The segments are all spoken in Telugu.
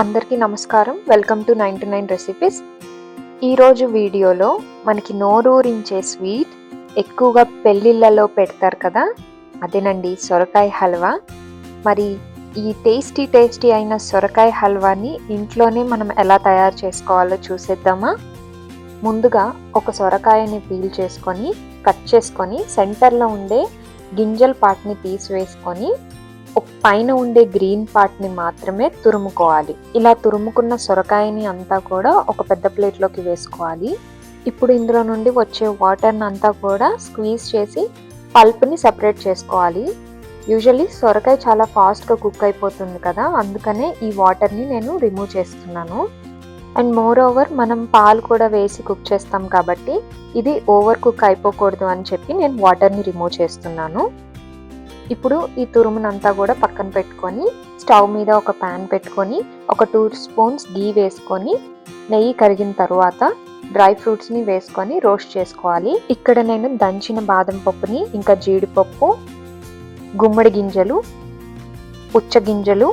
అందరికీ నమస్కారం. Welcome to ninety nine recipes. ఈరోజు వీడియోలో మనకి నోరూరించే స్వీట్ ఎక్కువగా పెళ్ళిళ్ళలో పెడతారు కదా? అదేనండి సొరకాయ హల్వా. మరి ఈ టేస్టీ టేస్టీ అయిన సొరకాయ హల్వాని ఇంట్లోనే మనం ఎలా తయారు చేసుకోవాలో చూసేద్దామా? ముందుగా ఒక సొరకాయని పీల్ చేసుకొని కట్ చేసుకొని సెంటర్లో ఉండే గింజల పాట్ని తీసివేసుకొని పైన ఉండే గ్రీన్ పార్ట్ని మాత్రమే తురుముకోవాలి. ఇలా తురుముకున్న సొరకాయని అంతా కూడా ఒక పెద్ద ప్లేట్లోకి వేసుకోవాలి. ఇప్పుడు ఇందులో నుండి వచ్చే వాటర్ని అంతా కూడా స్క్వీజ్ చేసి పల్ప్ని సపరేట్ చేసుకోవాలి. యూజువలీ సొరకాయ చాలా ఫాస్ట్గా కుక్ అయిపోతుంది కదా అందుకనే ఈ వాటర్ని నేను రిమూవ్ చేస్తున్నాను. అండ్ మోర్ ఓవర్ మనం పాలు కూడా వేసి కుక్ చేస్తాం కాబట్టి ఇది ఓవర్ కుక్ అయిపోకూడదు అని చెప్పి నేను వాటర్ని రిమూవ్ చేస్తున్నాను. ఇప్పుడు ఈ తురుమునంతా కూడా పక్కన పెట్టుకొని స్టవ్ మీద ఒక ప్యాన్ పెట్టుకొని ఒక టూ స్పూన్స్ గీ వేసుకొని నెయ్యి కరిగిన తర్వాత డ్రై ఫ్రూట్స్ని వేసుకొని రోస్ట్ చేసుకోవాలి. ఇక్కడ నేను దంచిన బాదం పప్పుని ఇంకా జీడిపప్పు గుమ్మడి గింజలు పుచ్చ గింజలు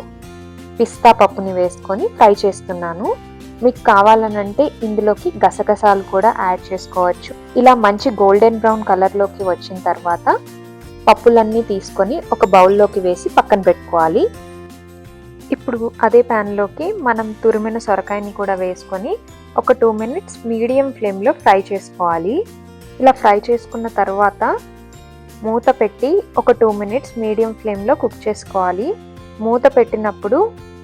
పిస్తా పప్పుని వేసుకొని ఫ్రై చేస్తున్నాను. మీకు కావాలనంటే ఇందులోకి గసగసాలు కూడా యాడ్ చేసుకోవచ్చు. ఇలా మంచి గోల్డెన్ బ్రౌన్ కలర్లోకి వచ్చిన తర్వాత పప్పులన్నీ తీసుకొని ఒక బౌల్లోకి వేసి పక్కన పెట్టుకోవాలి. ఇప్పుడు అదే ప్యాన్లోకి మనం తురిమిన సొరకాయని కూడా వేసుకొని ఒక టూ మినిట్స్ మీడియం ఫ్లేమ్లో ఫ్రై చేసుకోవాలి. ఇలా ఫ్రై చేసుకున్న తర్వాత మూత పెట్టి ఒక టూ మినిట్స్ మీడియం ఫ్లేమ్లో కుక్ చేసుకోవాలి. మూత పెట్టినప్పుడు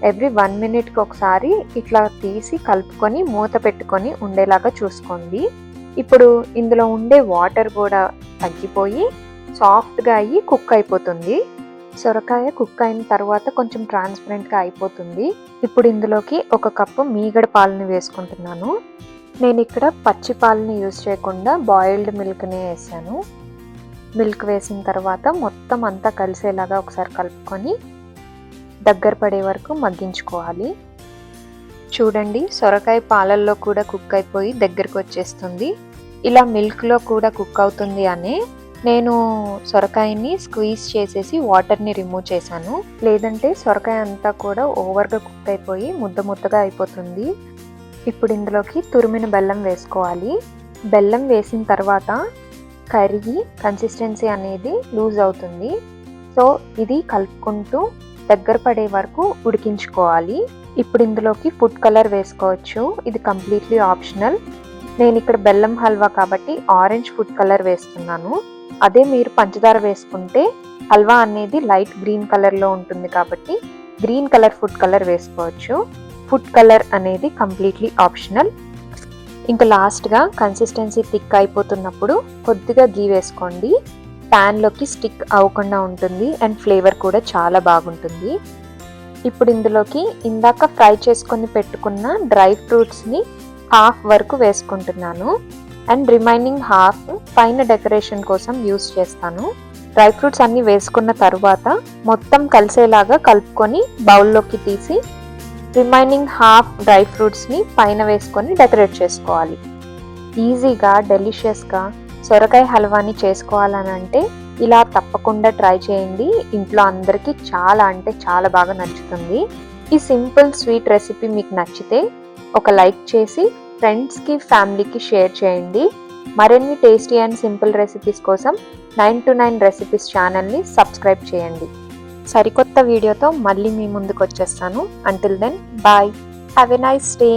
ఎవ్రీ వన్ మినిట్కి ఒకసారి ఇట్లా తీసి కలుపుకొని మూత పెట్టుకొని ఉండేలాగా చూసుకోండి. ఇప్పుడు ఇందులో ఉండే వాటర్ కూడా తగ్గిపోయి సాఫ్ట్గా అయ్యి కుక్ అయిపోతుంది. సొరకాయ కుక్ అయిన తర్వాత కొంచెం ట్రాన్స్పరెంట్గా అయిపోతుంది. ఇప్పుడు ఇందులోకి ఒక కప్పు మీగడ పాలని వేసుకుంటున్నాను. నేను ఇక్కడ పచ్చి పాలని యూజ్ చేయకుండా బాయిల్డ్ మిల్క్నే వేసాను. మిల్క్ వేసిన తర్వాత మొత్తం అంతా కలిసేలాగా ఒకసారి కలుపుకొని దగ్గర పడే వరకు మగ్గించుకోవాలి. చూడండి సొరకాయ పాలల్లో కూడా కుక్ అయిపోయి దగ్గరకు వచ్చేస్తుంది. ఇలా మిల్క్లో కూడా కుక్ అవుతుంది అనే నేను సొరకాయని స్క్వీజ్ చేసేసి వాటర్ని రిమూవ్ చేశాను. లేదంటే సొరకాయ అంతా కూడా ఓవర్గా కుక్ అయిపోయి ముద్ద ముద్దగా అయిపోతుంది. ఇప్పుడు ఇందులోకి తురిమిన బెల్లం వేసుకోవాలి. బెల్లం వేసిన తర్వాత కరిగి కన్సిస్టెన్సీ అనేది లూజ్ అవుతుంది. సో ఇది కలుపుకుంటూ దగ్గర పడే వరకు ఉడికించుకోవాలి. ఇప్పుడు ఇందులోకి ఫుడ్ కలర్ వేసుకోవచ్చు. ఇది కంప్లీట్లీ ఆప్షనల్. నేను ఇక్కడ బెల్లం హల్వా కాబట్టి ఆరెంజ్ ఫుడ్ కలర్ వేస్తున్నాను. అదే మీరు పంచదార వేసుకుంటే హల్వా అనేది లైట్ గ్రీన్ కలర్లో ఉంటుంది కాబట్టి గ్రీన్ కలర్ ఫుడ్ కలర్ వేసుకోవచ్చు. ఫుడ్ కలర్ అనేది కంప్లీట్లీ ఆప్షనల్. ఇంకా లాస్ట్గా కన్సిస్టెన్సీ థిక్ అయిపోతున్నప్పుడు కొద్దిగా గీ వేసుకోండి. ప్యాన్లోకి స్టిక్ అవ్వకుండా ఉంటుంది అండ్ ఫ్లేవర్ కూడా చాలా బాగుంటుంది. ఇప్పుడు ఇందులోకి ఇందాక ఫ్రై చేసుకొని పెట్టుకున్న డ్రై ఫ్రూట్స్ని హాఫ్ వరకు వేసుకుంటున్నాను. అండ్ రిమైనింగ్ హాఫ్ పైన డెకరేషన్ కోసం యూస్ చేస్తాను. డ్రై ఫ్రూట్స్ అన్నీ వేసుకున్న తర్వాత మొత్తం కలిసేలాగా కలుపుకొని బౌల్లోకి తీసి రిమైనింగ్ హాఫ్ డ్రై ఫ్రూట్స్ని పైన వేసుకొని డెకరేట్ చేసుకోవాలి. ఈజీగా డెలిషియస్గా సొరకాయ హల్వాని చేసుకోవాలని అంటే ఇలా తప్పకుండా ట్రై చేయండి. ఇంట్లో అందరికీ చాలా అంటే చాలా బాగా నచ్చుతుంది. ఈ సింపుల్ స్వీట్ రెసిపీ మీకు నచ్చితే ఒక లైక్ చేసి ఫ్రెండ్స్కి ఫ్యామిలీకి షేర్ చేయండి. మరిన్ని టేస్టీ అండ్ సింపుల్ రెసిపీస్ కోసం నైన్ టు నైన్ రెసిపీస్ ఛానల్ని సబ్స్క్రైబ్ చేయండి. సరికొత్త వీడియోతో మళ్ళీ మీ ముందుకు వచ్చేస్తాను. Until then bye have a nice day